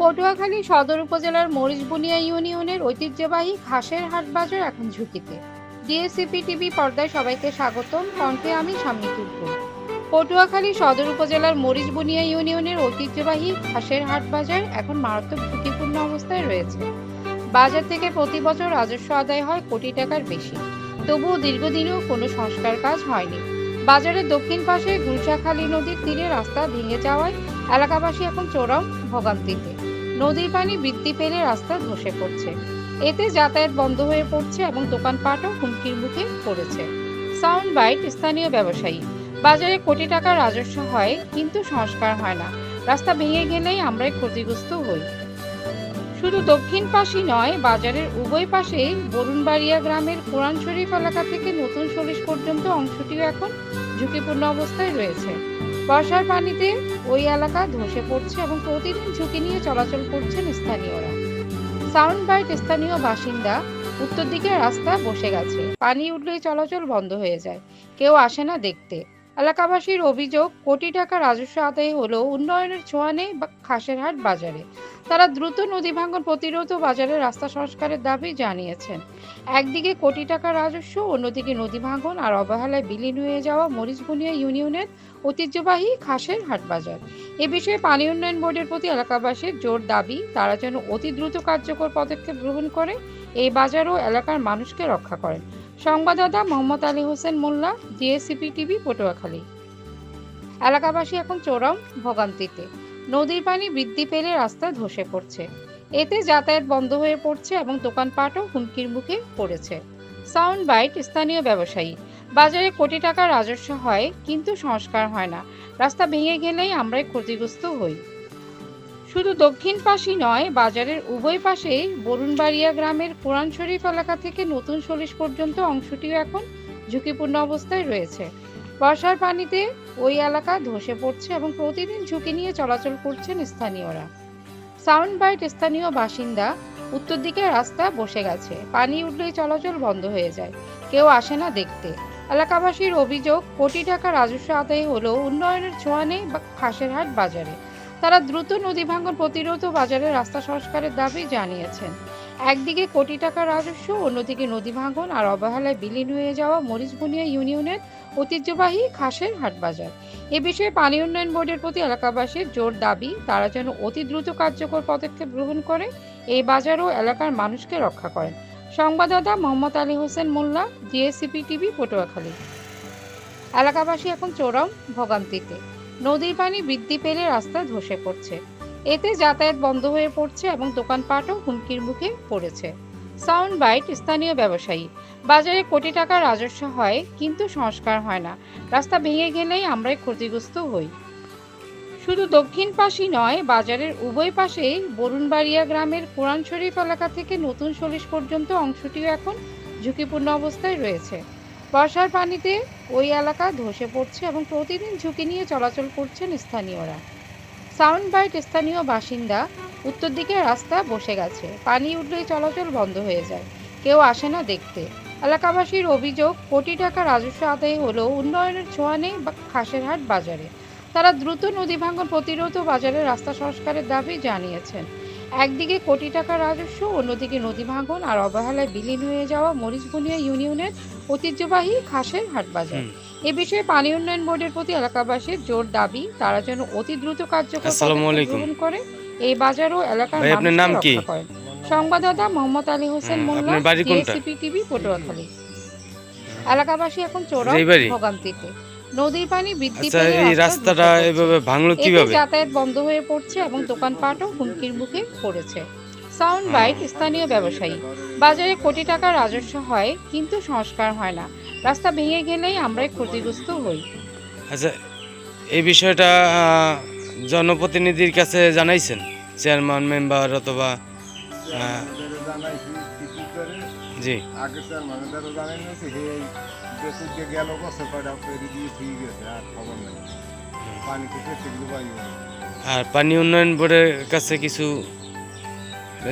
পটুয়াখালী সদর উপজেলার মরিচবুনিয়া ইউনিয়নের ঐতিহ্যবাহী ঘাসের হাট বাজার এখন ঝুঁকিতে। ডিএসসিপি টিভি পর্দায় সবাইকে স্বাগতম। কণ্ঠে আমি সামনে তুলব পটুয়াখালী সদর উপজেলার মরিচবুনিয়া ইউনিয়নের ঐতিহ্যবাহী ঘাসের হাট বাজার এখন মারাত্মক ঝুঁকিপূর্ণ অবস্থায় রয়েছে। বাজার থেকে প্রতি বছর রাজস্ব আদায় হয় কোটি টাকার বেশি। তবুও দীর্ঘদিনেও কোনো সংস্কার কাজ হয়নি। বাজারের দক্ষিণ পাশে গুলশাখালী নদীর তীরে রাস্তা ভেঙে যাওয়ায় এলাকাবাসী এখন চরম ভোগান্তিতে। নদীর পানি বৃদ্ধি পেলে রাস্তা ধসে পড়ছে। এতে যাতায়াত বন্ধ হয়ে পড়ছে এবং দোকানপাটও হুমকির মুখে পড়েছে। সাউন্ড বাইট স্থানীয় ব্যবসায়ী। বাজারে কোটি টাকা রাজস্ব হয়, কিন্তু সংস্কার হয় না। রাস্তা ভেঙে গেলেই আমরাই ক্ষতিগ্রস্ত হই। শুধু দক্ষিণ পাশই নয়, বাজারের উভয় পাশে বরুণবাড়িয়া গ্রামের কোরআন শরীফ এলাকা থেকে নতুন সরিষ পর্যন্ত অংশটিও এখন ঝুঁকিপূর্ণ অবস্থায় রয়েছে। বর্ষার পানিতে ওই এলাকা ধসে পড়ছে এবং প্রতিদিন ঝুঁকি নিয়ে চলাচল করছেন স্থানীয়রা। সাউন্ড বাইট স্থানীয় বাসিন্দা উত্তর দিকে রাস্তা বসে গেছে। পানি উঠলেই চলাচল বন্ধ হয়ে যায়। কেউ আসে না দেখতে। এলাকাবাসীর অভিযোগ, কোটি টাকা রাজস্ব আদায় হলেও উন্নয়নের ছোঁয়া নেই খাসেরহাট বাজারে। তারা দ্রুত নদী ভাঙন প্রতিরোধ ও বাজারের রাস্তা সংস্কারের দাবি জানিয়েছেন। একদিকে কোটি টাকা রাজস্ব, অন্যদিকে নদী ভাঙন আর অবহেলায় বিলীন হয়ে যাওয়া মরিচবুনিয়া ইউনিয়নের ঐতিহ্যবাহী খাসের হাট বাজার। এ বিষয়ে পানি উন্নয়ন বোর্ডের প্রতি এলাকাবাসীর জোর দাবি, তারা যেন অতি দ্রুত কার্যকর পদক্ষেপ গ্রহণ করে, এই বাজার ও এলাকার মানুষকে রক্ষা করেন। সংবাদদাতা Mohammad Ali Hossain Mollah D S C P TV Patuakhali. এলাকাবাসী এখন চরম ভোগান্তিতে। নদীর পানি বৃদ্ধি পেলে রাস্তা ধসে পড়ছে। এতে যাতায়াত বন্ধ হয়ে পড়ছে এবং দোকানপাটও হুমকির মুখে পড়েছে। সাউন্ড বাইট, স্থানীয় ব্যবসায়ী। বাজারে কোটি টাকা রাজস্ব হয়, কিন্তু সংস্কার হয় না। রাস্তা ভেঙে গেলেই আমরাই ক্ষতিগ্রস্ত হই। শুধু দক্ষিণ পাশই নয়, বাজারের উভয় পাশেই বরুণবাড়িয়া গ্রামের কোরআন শরীফ এলাকা থেকে নতুন সরিষ পর্যন্ত অংশটিও এখন ঝুঁকিপূর্ণ অবস্থায় রয়েছে। বর্ষার পানিতে ওই এলাকা ধসে পড়ছে এবং প্রতিদিন ঝুঁকি নিয়ে চলাচল করছেন স্থানীয়রা। সাউন্ড বাইট স্থানীয় বাসিন্দা উত্তর দিকে রাস্তা বসে গেছে, পানি উঠলেই চলাচল বন্ধ হয়ে যায়, কেউ আসে না দেখতে। এলাকাবাসীর অভিযোগ, কোটি টাকা রাজস্ব আদায় হলেও উন্নয়নের ছোঁয়া নেই খাসেরহাট বাজারে। তারা দ্রুত নদী ভাঙ্গন প্রতিরোধ ও বাজারের রাস্তা সংস্কারের দাবি জানিয়েছেন। একদিকে কোটি টাকা রাজস্ব, অন্যদিকে নদী ভাঙ্গন আর অবহেলায় বিলীন হয়ে যাওয়া মরিচবুনিয়া ইউনিয়নের ঐতিহ্যবাহী খাসের হাট বাজার। এ বিষয়ে পানি উন্নয়ন বোর্ডের প্রতি এলাকাবাসীর জোর দাবি, তারা যেন অতি দ্রুত কার্যকর পদক্ষেপ গ্রহণ করে, এই বাজার ও এলাকার মানুষকে রক্ষা করেন। সংবাদদাতা Mohammad Ali Hossain Mollah D S C P TV, Patuakhali. এলাকাবাসী এখন চরম ভোগান্তিতে। নদীর পানি বৃদ্ধি পেলে রাস্তা ধসে পড়ছে। এতে যাতায়াত বন্ধ হয়ে পড়ছে এবং দোকানপাটও হুমকির মুখে পড়েছে। সাউন্ড বাইট স্থানীয় ব্যবসায়ী। বাজারে কোটি টাকা রাজস্ব হয়, কিন্তু সংস্কার হয় না। রাস্তা ভেঙে গেলেই আমরাই ক্ষতিগ্রস্ত হই। শুধু দক্ষিণ পাশই নয়, বাজারের উভয় পাশেই বরুণবাড়িয়া গ্রামের কোরআন শরীফ এলাকা থেকে নতুন সরিষ পর্যন্ত অংশটিও এখন ঝুঁকিপূর্ণ অবস্থায় রয়েছে। বর্ষার পানিতে ওই এলাকা ধসে পড়ছে এবং প্রতিদিন ঝুঁকি নিয়ে চলাচল করছেন স্থানীয়রা। সাউন্ড বাইট স্থানীয় বাসিন্দা উত্তর দিকে রাস্তা বসে গেছে। পানি উঠলেই চলাচল বন্ধ হয়ে যায়। কেউ আসে না দেখতে। এলাকাবাসীর অভিযোগ, কোটি টাকা রাজস্ব আদায় হলেও উন্নয়নের ছোঁয়া নেই খাসেরহাট বাজারে। তারা দ্রুত নদী ভাঙন প্রতিরোধ বাজারের রাস্তা সংস্কারের দাবি জানিয়েছেন। একদিকে কোটি টাকা রাজস্ব অন্যদিকে নদী ভাঙন আর অবহেলায় বিলীন হয়ে যাওয়া মরিচবুনিয়া ইউনিয়নের ঐতিহ্যবাহী খাসের হাট বাজার এ বিষয়ে পানি উন্নয়ন বোর্ডের প্রতি এলাকাবাসীর জোর দাবি তারা যেন অতি দ্রুত কার্যকর। গ্রহণ করে এই বাজার ও এলাকার আপনার নাম কি? সংবাদদাতা মোহাম্মদ আলী হোসেন হ্যাঁ, মোল্লা টিভি পটুয়াখালী এলাকাবাসী এখন বাড়ি? ভোগান্তিতে নদীর পানি বৃদ্ধি আচ্ছা এই রাস্তাটা এভাবে ভাঙলো কীভাবে? যাতায়াত বন্ধ হয়ে পড়ছে এবং দোকানপাটও হুমকির মুখে পড়েছে। সাউন্ড। বাইট স্থানীয় ব্যবসায়ী। বাজারে কোটি টাকা রাজস্ব হয় কিন্তু সংস্কার হয় না। রাস্তা ভেঙে গেলেই আমরাই ক্ষতিগ্রস্ত হই। আচ্ছা এই বিষয়টা জনপ্রতিনিধির কাছে জানাইছেন? চেয়ারম্যান মেম্বার অথবা জি। আগে স্যার মানে তারা যে গেল বছর কয়টা পেরে দিয়ে ঠিক গেছে আর খবর নেই। পানি থেকে সেগুলো পাই আর পানি উন্নয়ন বোর্ডের কাছে কিছু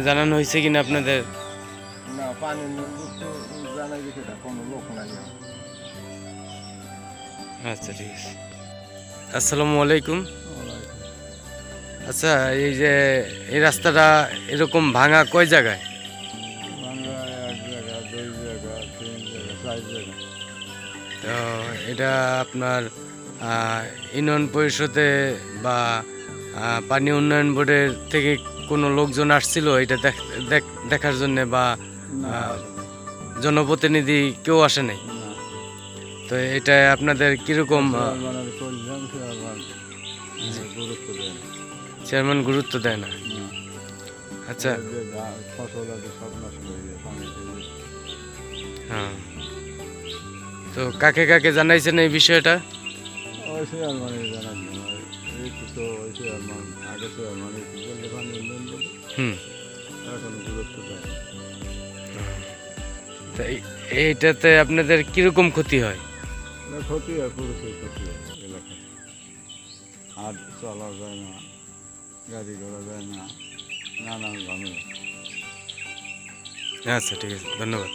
জানানো হয়েছে কিনা আপনাদের? না পানি তো জানাই যে সেটা কোনো লোক নাই আচ্ছা ঠিক আছে। আসসালামু আলাইকুম। আচ্ছা এই যে এই রাস্তাটা এরকম ভাঙা কয় জায়গায়? এটা আপনার ইউনিয়ন পরিষদে বা পানি উন্নয়ন বোর্ডের থেকে কোনো লোকজন আসছিল এটা দেখ- দেখ- দেখার জন্য বা জনপ্রতিনিধি কেউ আসে নাই? তো এটা আপনাদের কীরকম চেয়ারম্যান গুরুত্ব দেয় না? আচ্ছা। হ্যাঁ। তো কাকে কাকে জানাইছেন এই বিষয়টা? হুম। এইটাতে আপনাদের কীরকম ক্ষতি হয়? ক্ষতি হয় পুরুষের ক্ষতি হয় এলাকায়। আর চলা যায় না গাড়ি ঘোড়া যায় না ঝামেলা আচ্ছা ঠিক আছে ধন্যবাদ।